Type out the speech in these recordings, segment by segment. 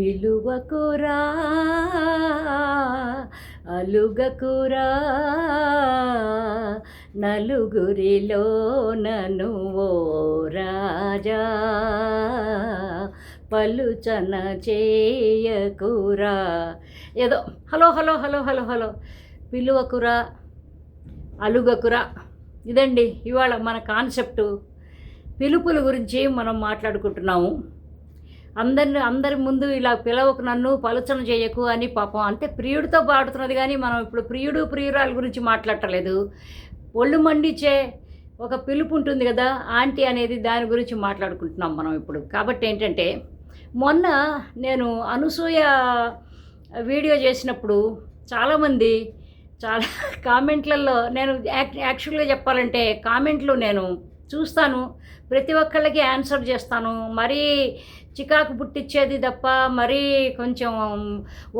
పిలువకురా అలుగకురా నలుగురిలో నను ఓ రాజా పలుచన చేయకురా. ఏదో hello hello hello hello hello పిలువకురా అలుగకురా. ఇదండి ఇవాళ మన కాన్సెప్టు. పిలుపుల గురించి మనం మాట్లాడుకుంటున్నాము. అందరిని అందరి ముందు ఇలా పిలవకు నన్ను పలుచన చేయకు అని పాపం. అంటే ప్రియుడితో పాడుతున్నది కానీ మనం ఇప్పుడు ప్రియుడు ప్రియురాల గురించి మాట్లాడటలేదు. ఒళ్ళు మండిచే ఒక పిలుపు ఉంటుంది కదా ఆంటీ అనేది దాని గురించి మాట్లాడుకుంటున్నాం మనం ఇప్పుడు. కాబట్టి ఏంటంటే మొన్న నేను అనసూయ వీడియో చేసినప్పుడు చాలామంది చాలా కామెంట్లలో నేను యాక్చువల్గా చెప్పాలంటే కామెంట్లు నేను చూస్తాను. ప్రతి ఒక్కళ్ళకి ఆన్సర్ చేస్తాను. మరీ చికాకు పుట్టించేది తప్ప మరీ కొంచెం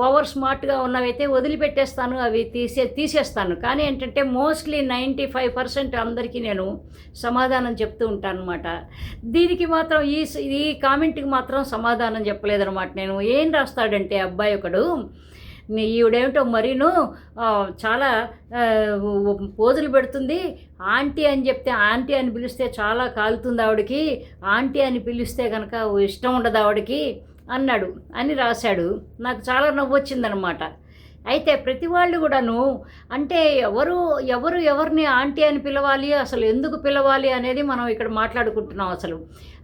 ఓవర్ స్మార్ట్గా ఉన్నవైతే వదిలిపెట్టేస్తాను. అవి తీసే తీసేస్తాను. కానీ ఏంటంటే మోస్ట్లీ నైంటీ ఫైవ్ పర్సెంట్ అందరికీ నేను సమాధానం చెప్తూ ఉంటాను అనమాట దీనికి మాత్రం ఈ ఈ కామెంట్కి మాత్రం సమాధానం చెప్పలేదన్నమాట నేను. ఏం రాస్తాడంటే అబ్బాయి ఒకడు ఈవిడేమిటో మరీను చాలా పోజులు పెడుతుంది. ఆంటీ అని చెప్తే ఆంటీ అని పిలిస్తే చాలా కాలుతుంది ఆవిడకి. ఆంటీ అని పిలిస్తే కనుక ఇష్టం ఉండదు ఆవిడకి అన్నాడు అని రాశాడు. నాకు చాలా నవ్వు వచ్చిందనమాట అయితే ప్రతి వాళ్ళు కూడాను అంటే ఎవరు ఎవరు ఎవరిని ఆంటీ అని పిలవాలి అసలు ఎందుకు పిలవాలి అనేది మనం ఇక్కడ మాట్లాడుకుంటున్నాం అసలు.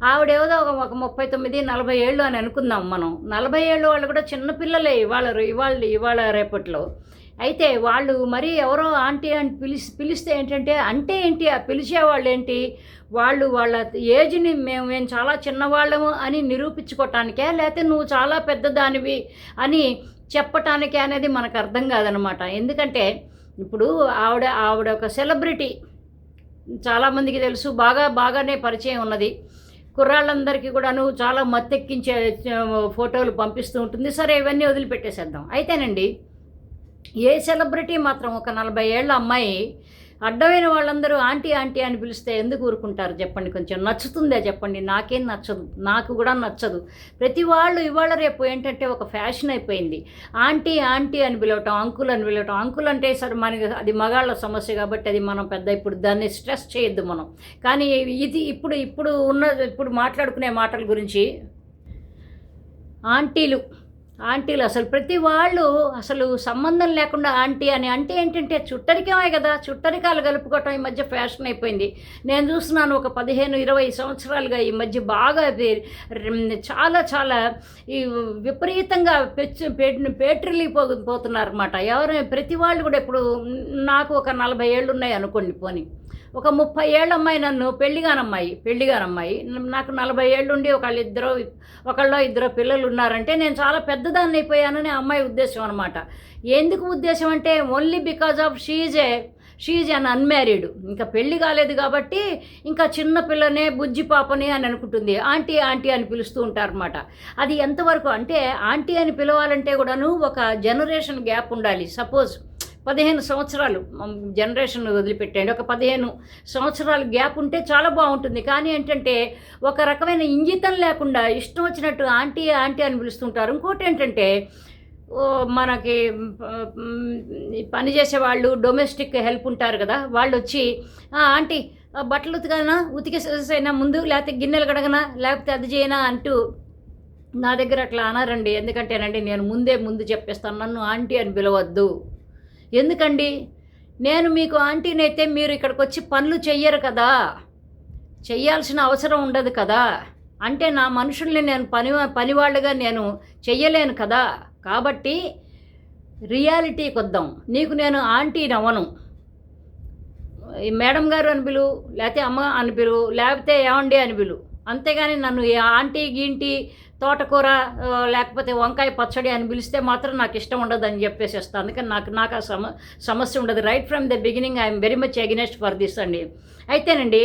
ఆవిడేదో ఒక ఒక ముప్పై తొమ్మిది నలభై ఏళ్ళు అని అనుకుందాం మనం. నలభై ఏళ్ళు వాళ్ళు కూడా చిన్నపిల్లలే ఇవాళ ఇవాళ ఇవాళ రేపట్లో. అయితే వాళ్ళు మరి ఎవరో ఆంటీ అని పిలిచి పిలిస్తే ఏంటంటే అంటే ఏంటి ఆ పిలిచేవాళ్ళు ఏంటి వాళ్ళు వాళ్ళ ఏజ్ని మేము మేము చాలా చిన్నవాళ్ళము అని నిరూపించుకోవటానికే లేకపోతే నువ్వు చాలా పెద్దదానివి అని చెప్పటానికి అనేది మనకు అర్థం కాదనమాట. ఎందుకంటే ఇప్పుడు ఆవిడ ఆవిడ ఒక సెలబ్రిటీ. చాలామందికి తెలుసు బాగా బాగానే పరిచయం ఉన్నది. కుర్రాళ్ళందరికీ కూడాను చాలా మత్తెక్కించే ఫోటోలు పంపిస్తూ ఉంటుంది. సరే ఇవన్నీ వదిలిపెట్టేసేద్దాం. అయితేనండి ఏ సెలబ్రిటీ మాత్రం ఒక నలభై ఏళ్ళ అమ్మాయి అడ్డమైన వాళ్ళందరూ ఆంటీ ఆంటీ అని పిలిస్తే ఎందుకు ఊరుకుంటారు చెప్పండి కొంచెం నచ్చుతుందే చెప్పండి. నాకేం నచ్చదు నాకు కూడా నచ్చదు. ప్రతి వాళ్ళు ఇవాళ రేపు ఏంటంటే ఒక ఫ్యాషన్ అయిపోయింది. ఆంటీ ఆంటీ అని పిలవటం అంకుల్ అని పిలవటం. అంకుల్ అంటే సరే మనకి అది మగాళ్ళ సమస్య కాబట్టి అది మనం పెద్ద ఇప్పుడు దాన్ని స్ట్రెస్ చేయొద్దు మనం. కానీ ఇది ఇప్పుడు ఇప్పుడు ఉన్న ఇప్పుడు మాట్లాడుకునే మాటల గురించి ఆంటీలు ఆంటీలు అసలు ప్రతి వాళ్ళు అసలు సంబంధం లేకుండా ఆంటీ అని అంటే ఏంటంటే చుట్టరికమే కదా. చుట్టరికాలు కలుపుకోవటం ఈ మధ్య ఫ్యాషన్ అయిపోయింది. నేను చూస్తున్నాను ఒక పదిహేను ఇరవై సంవత్సరాలుగా ఈ మధ్య బాగా చాలా చాలా ఈ విపరీతంగా పెచ్చు పేట్రిల్లి పో పోతున్నారు అనమాట ఎవరు ప్రతి వాళ్ళు కూడా ఇప్పుడు నాకు ఒక నలభై ఏళ్ళు ఉన్నాయి అనుకోండి పోని. ఒక ముప్పై ఏళ్ళ అమ్మాయి నన్ను పెళ్ళిగానమ్మాయి పెళ్ళిగానమ్మాయి నాకు నలభై ఏళ్ళు ఉండి ఒకళ్ళు ఇద్దరు ఒకళ్ళో ఇద్దరు పిల్లలు ఉన్నారంటే నేను చాలా పెద్దదాన్ని అయిపోయానని ఆ అమ్మాయి ఉద్దేశం అనమాట ఎందుకు ఉద్దేశం అంటే only because of she's she's un unmarried ఇంకా పెళ్ళి కాలేదు కాబట్టి ఇంకా చిన్న పిల్లనే బుజ్జి పాపనే అని అనుకుంటుంది. ఆంటీ ఆంటీ అని పిలుస్తూ ఉంటారన్నమాట. అది ఎంతవరకు అంటే ఆంటీ అని పిలవాలంటే కూడాను ఒక జనరేషన్ గ్యాప్ ఉండాలి సపోజ్ పదిహేను సంవత్సరాలు జనరేషన్ వదిలిపెట్టండి ఒక పదిహేను సంవత్సరాలు గ్యాప్ ఉంటే చాలా బాగుంటుంది. కానీ ఏంటంటే ఒక రకమైన ఇంగితం లేకుండా ఇష్టం వచ్చినట్టు ఆంటీ ఆంటీ అని పిలుస్తుంటారు. ఇంకోటి ఏంటంటే ఓ, మనకి పనిచేసే పని చేసే వాళ్ళు డొమెస్టిక్ హెల్ప్ ఉంటారు కదా వాళ్ళు వచ్చి ఆంటీ బట్టలు ఉతికనా? ఉతికేసైనా ముందు లేకపోతే గిన్నెలు కడగనా? లేకపోతే అది చేయనా? అంటూ నా దగ్గర అట్లా అనరండి. ఎందుకంటేనండి నేను ముందే ముందు చెప్పేస్తాను. నన్ను ఆంటీ అని పిలవద్దు. ఎందుకండి? నేను మీకు ఆంటీనైతే మీరు ఇక్కడికి వచ్చి పనులు చెయ్యరు కదా. చెయ్యాల్సిన అవసరం ఉండదు కదా. అంటే నా మనుషుల్ని నేను పని పనివాళ్ళుగా నేను చెయ్యలేను కదా. కాబట్టి రియాలిటీకి వద్దాం నీకు నేను ఆంటీ నవ్వను ఈ మేడం గారు అని పిలు లేకపోతే అమ్మ అని పిలు లేకపోతే ఏమండి అని పిలు. అంతేగాని నన్ను ఈ ఆంటీ గీంటి తోటకూర లేకపోతే వంకాయ పచ్చడి అని పిలిస్తే మాత్రం నాకు ఇష్టం ఉండదు అని చెప్పేసేస్తాను అందుకని నాకు నాకు ఆ సమ సమస్య ఉండదు. Right from the beginning I'm very much against for this అండి. అయితేనండి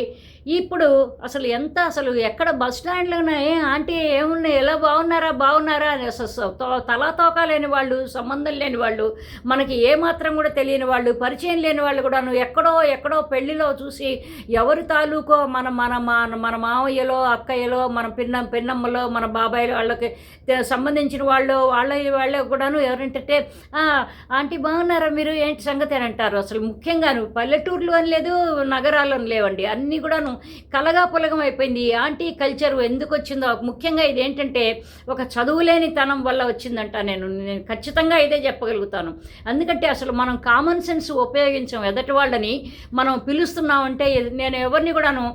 ఇప్పుడు అసలు ఎంత అసలు ఎక్కడ బస్ స్టాండ్లోనే ఆంటీ ఏమున్నాయి ఎలా బాగున్నారా బాగున్నారా అని అసలు తో- తలా తోక లేని వాళ్ళు సంబంధం లేని వాళ్ళు మనకి ఏమాత్రం కూడా తెలియని వాళ్ళు పరిచయం లేని వాళ్ళు కూడాను ఎక్కడో ఎక్కడో పెళ్ళిలో చూసి ఎవరి తాలూకో మన మన మన మన మావయ్యలో అక్కయ్యలో మన పిన్న పిన్నమ్మలో మన బాబాయ్లో వాళ్ళకి సంబంధించిన వాళ్ళు వాళ్ళ వాళ్ళకి కూడాను ఎవరంటే ఆంటీ బాగున్నారా మీరు? ఏంటి సంగతి? అని అంటారు. అసలు ముఖ్యంగాను పల్లెటూర్లు అని లేదు నగరాల్లో లేవండి. అన్నీ కూడాను కలగా పులగం అయిపోయింది. ఈ ఆంటీ కల్చర్ ఎందుకు వచ్చిందో ముఖ్యంగా ఇది ఏంటంటే ఒక చదువులేని తనం వల్ల వచ్చిందంట నేను. నేను ఖచ్చితంగా ఇదే చెప్పగలుగుతాను. ఎందుకంటే అసలు మనం కామన్ సెన్స్ ఉపయోగించాం. ఎదటి వాళ్ళని మనం పిలుస్తున్నామంటే నేను ఎవరిని కూడాను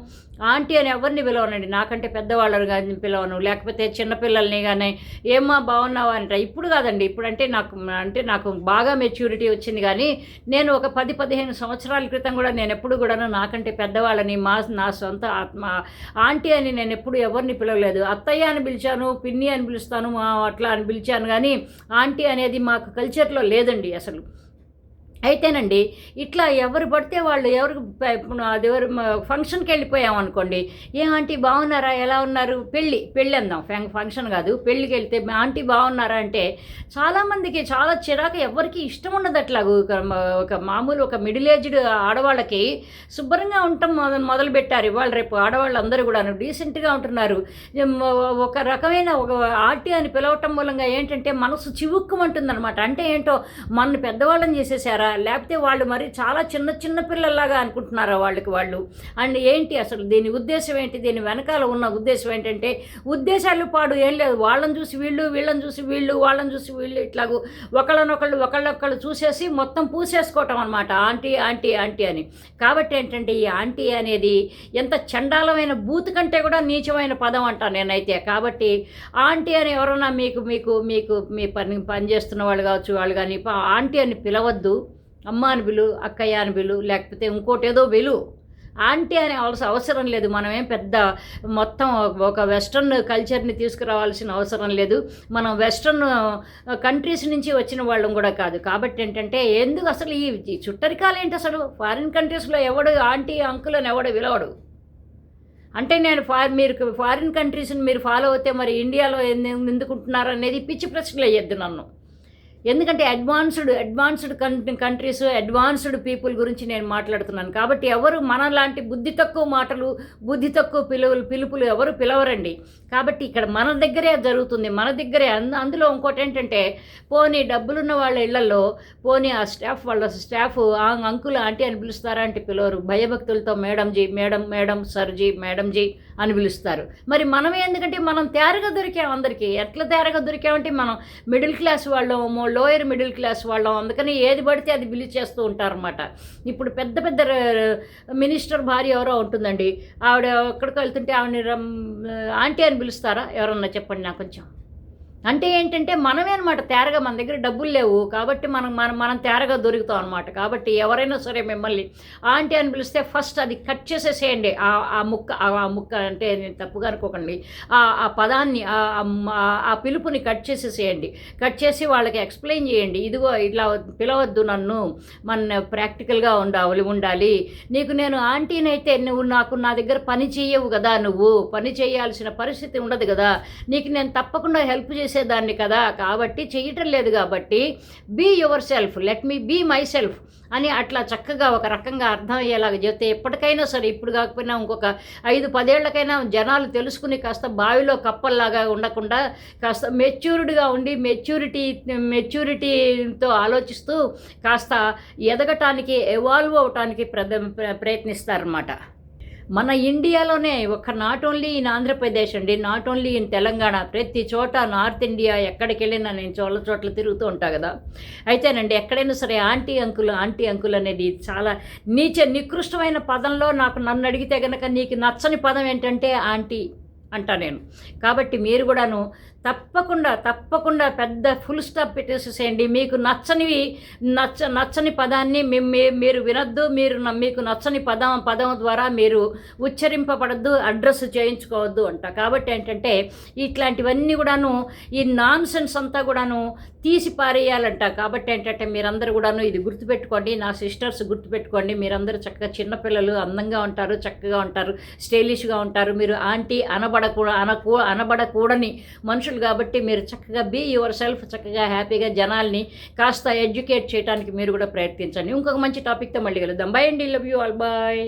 ఆంటీ అని ఎవరిని పిలవనండి? నాకంటే పెద్దవాళ్ళని కానీ పిలవను. లేకపోతే చిన్నపిల్లల్ని కానీ ఏమ్మా బాగున్నావా అంట ఇప్పుడు కాదండి. ఇప్పుడంటే నాకు అంటే నాకు బాగా మెచ్యూరిటీ వచ్చింది కానీ నేను ఒక పది పదిహేను సంవత్సరాల క్రితం కూడా నేను ఎప్పుడు కూడాను నాకంటే పెద్దవాళ్ళని మా నా సొంత ఆత్మ ఆంటీ అని నేను ఎప్పుడు ఎవరిని పిలవలేదు. అత్తయ్య అని పిలిచాను పిన్ని అని పిలుస్తాను మా అట్లా అని పిలిచాను కానీ ఆంటీ అనేది మాకు కల్చర్లో లేదండి అసలు. అయితేనండి ఇట్లా ఎవరు పడితే వాళ్ళు ఎవరికి ప- అది ఎవరు ఫంక్షన్కి వెళ్ళిపోయాం అనుకోండి ఏ ఆంటీ బాగున్నారా? ఎలా ఉన్నారు? పెళ్ళి పెళ్ళి అందాం ఫంక్- ఫంక్షన్ కాదు పెళ్ళికి వెళ్తే "మా ఆంటీ బాగున్నారా? అంటే చాలామందికి చాలా చిరాకు ఎవరికి ఇష్టం ఉండదు అట్లా ఒక మామూలు ఒక మిడిల్ ఏజ్డ్ ఆడవాళ్ళకి శుభ్రంగా ఉండటం మొదలు పెట్టారు ఇవాళ రేపు ఆడవాళ్ళు అందరూ కూడా డీసెంట్గా ఉంటున్నారు. ఒక రకమైన ఒక ఆంటీ అని పిలవటం మూలంగా ఏంటంటే మనసు చివుక్కుమంటుందన్నమాట. అంటే ఏంటో మన పెద్దవాళ్ళని చేసేసారా? లేకపోతే వాళ్ళు మరి చాలా చిన్న చిన్న పిల్లల్లాగా అనుకుంటున్నారా వాళ్ళకి వాళ్ళు? అండ్ ఏంటి అసలు దీని ఉద్దేశం ఏంటి? దీని వెనకాల ఉన్న ఉద్దేశం ఏంటంటే ఉద్దేశాలు పాడు ఏం లేదు. వాళ్ళని చూసి వీళ్ళు వీళ్ళని చూసి వీళ్ళు వాళ్ళని చూసి వీళ్ళు ఇట్లాగూ ఒకళ్ళనొకళ్ళు ఒకళ్ళొకళ్ళు చూసేసి మొత్తం పూసేసుకోవటం అనమాట ఆంటీ ఆంటీ ఆంటీ అని. కాబట్టి ఏంటంటే ఈ ఆంటీ అనేది ఎంత చండాలమైన బూత్ కంటే కూడా నీచమైన పదం అంట నేనైతే. కాబట్టి ఆంటీ అని ఎవరైనా మీకు మీకు మీకు మీ పని పని చేస్తున్న వాళ్ళు కావచ్చు వాళ్ళు కానీ ఆంటీ అని పిలవద్దు. అమ్మ అని పిలు అక్కయ్య అని పిలు లేకపోతే ఇంకోటి ఏదో పిలు ఆంటీ అనే అవసరం అవసరం లేదు. మనమేం పెద్ద మొత్తం ఒక వెస్ట్రన్ కల్చర్ని తీసుకురావాల్సిన అవసరం లేదు. మనం వెస్ట్రన్ కంట్రీస్ నుంచి వచ్చిన వాళ్ళం కూడా కాదు. కాబట్టి ఏంటంటే ఎందుకు అసలు ఈ చుట్టరికాలు ఏంటి అసలు? ఫారిన్ కంట్రీస్లో ఎవడు ఆంటీ అంకుల్ అని ఎవడు విలవడు అంటే నేను ఫా మీరు ఫారిన్ కంట్రీస్ని మీరు ఫాలో అవుతే మరి ఇండియాలో ఎందుకుంటున్నారు అనేది పిచ్చి ప్రశ్నలు అయ్యద్దు నన్ను. ఎందుకంటే అడ్వాన్స్డ్ అడ్వాన్స్డ్ కన్ కంట్రీస్ అడ్వాన్స్డ్ పీపుల్ గురించి నేను మాట్లాడుతున్నాను. కాబట్టి ఎవరు మనలాంటి బుద్ధి తక్కువ మాటలు బుద్ధి తక్కువ పిలువలు పిలుపులు ఎవరు పిలవరండి. కాబట్టి ఇక్కడ మన దగ్గరే జరుగుతుంది. మన దగ్గరే అంద అందులో ఇంకోటి ఏంటంటే పోనీ డబ్బులున్న వాళ్ళ ఇళ్ళలో పోనీ ఆ స్టాఫ్ వాళ్ళ స్టాఫ్ ఆ అంకుల్ ఆంటీ అని పిలుస్తారా అంటే పిలవరు. భయభక్తులతో మేడంజీ మేడం మేడం సర్జీ మేడంజీ అని పిలుస్తారు. మరి మనం ఎందుకంటే మనం తేరగా దొరికాం అందరికీ. ఎట్లా తేరగా దొరికామంటే మనం మిడిల్ క్లాస్ వాళ్ళం లోయర్ మిడిల్ క్లాస్ వాళ్ళం అందుకని ఏది పడితే అది పిలిచేస్తూ ఉంటారన్నమాట. ఇప్పుడు పెద్ద పెద్ద మినిస్టర్ భార్య ఎవరో ఉంటుందండి. ఆవిడ ఎక్కడికి వెళ్తుంటే ఆవిడని ఆంటీ అని పిలుస్తారా? ఎవరన్నా చెప్పండి నాకు కొంచెం. అంటే ఏంటంటే మనమే అనమాట తేరగా మన దగ్గర డబ్బులు లేవు కాబట్టి మనం మనం మనం తేరగా దొరుకుతాం అనమాట కాబట్టి ఎవరైనా సరే మిమ్మల్ని ఆంటీ అని పిలిస్తే ఫస్ట్ అది కట్ చేసేసేయండి. ఆ ఆ ముక్క ఆ ముక్క అంటే నేను తప్పుగా అనుకోకండి. ఆ ఆ పదాన్ని ఆ పిలుపుని కట్ చేసేసేయండి. కట్ చేసి వాళ్ళకి ఎక్స్ప్లెయిన్ చేయండి. ఇదిగో ఇట్లా పిలవద్దు నన్ను. మన ప్రాక్టికల్గా ఉండాలి ఉండాలి. నీకు నేను ఆంటీని అయితే నువ్వు నాకు నా దగ్గర పని చేయవు కదా నువ్వు. పని చేయాల్సిన పరిస్థితి ఉండదు కదా. నీకు నేను తప్పకుండా హెల్ప్ చేసి చేసేదాన్ని కదా కాబట్టి చేయటం లేదు కాబట్టి be yourself let me be myself అని అట్లా చక్కగా ఒక రకంగా అర్థం అయ్యేలాగా చెప్తే ఎప్పటికైనా సరే ఇప్పుడు కాకపోయినా ఇంకొక ఐదు పదేళ్ళకైనా జనాలు తెలుసుకుని కాస్త బావిలో కప్పల్లాగా ఉండకుండా కాస్త మెచ్యూర్డ్గా ఉండి మెచ్యూరిటీ మెచ్యూరిటీతో ఆలోచిస్తూ కాస్త ఎదగటానికి ఎవాల్వ్ అవటానికి ప్రద ప్రయత్నిస్తారన్నమాట. మన ఇండియాలోనే ఒక నాట్ ఓన్లీ ఇన్ ఆంధ్రప్రదేశ్ అండి నాట్ ఓన్లీ ఇన్ తెలంగాణ. ప్రతి చోట నార్త్ ఇండియా ఎక్కడికి వెళ్ళినా నేను చోట్ల చోట్ల తిరుగుతూ ఉంటా కదా. అయితేనండి ఎక్కడైనా సరే ఆంటీ అంకుల్ ఆంటీ అంకుల్ అనేది చాలా నీచ నికృష్టమైన పదంలో నాకు నన్ను అడిగితే కనుక నీకు నచ్చని పదం ఏంటంటే ఆంటీ అంటా నేను. కాబట్టి మీరు కూడాను తప్పకుండా తప్పకుండా పెద్ద ఫుల్ స్టాప్ పెట్టేసేసేయండి. మీకు నచ్చనివి నచ్చ నచ్చని పదాన్ని మీరు వినొద్దు మీరు మీకు నచ్చని పదం పదం ద్వారా మీరు ఉచ్చరింపబడద్దు అడ్రస్ చేయించుకోవద్దు అంట. కాబట్టి ఏంటంటే ఇట్లాంటివన్నీ కూడాను ఈ నాన్ సెన్స్ అంతా కూడాను తీసి పారేయాలంట. కాబట్టి ఏంటంటే మీరందరూ కూడాను ఇది గుర్తుపెట్టుకోండి నా సిస్టర్స్ గుర్తుపెట్టుకోండి. మీరందరూ చక్కగా చిన్నపిల్లలు అందంగా ఉంటారు చక్కగా ఉంటారు స్టైలిష్గా ఉంటారు. మీరు ఆంటీ అనబడకూడ అనకూ అనబడకూడని మనుషులు మనుషులు కాబట్టి మీరు చక్కగా బీ యువర్ సెల్ఫ్ చక్కగా హ్యాపీగా జనాల్ని కాస్త ఎడ్యుకేట్ చేయడానికి మీరు కూడా ప్రయత్నించండి. ఇంకొక మంచి టాపిక్తో మళ్ళీ కలుద్దాం. బై అండి. Love you all bye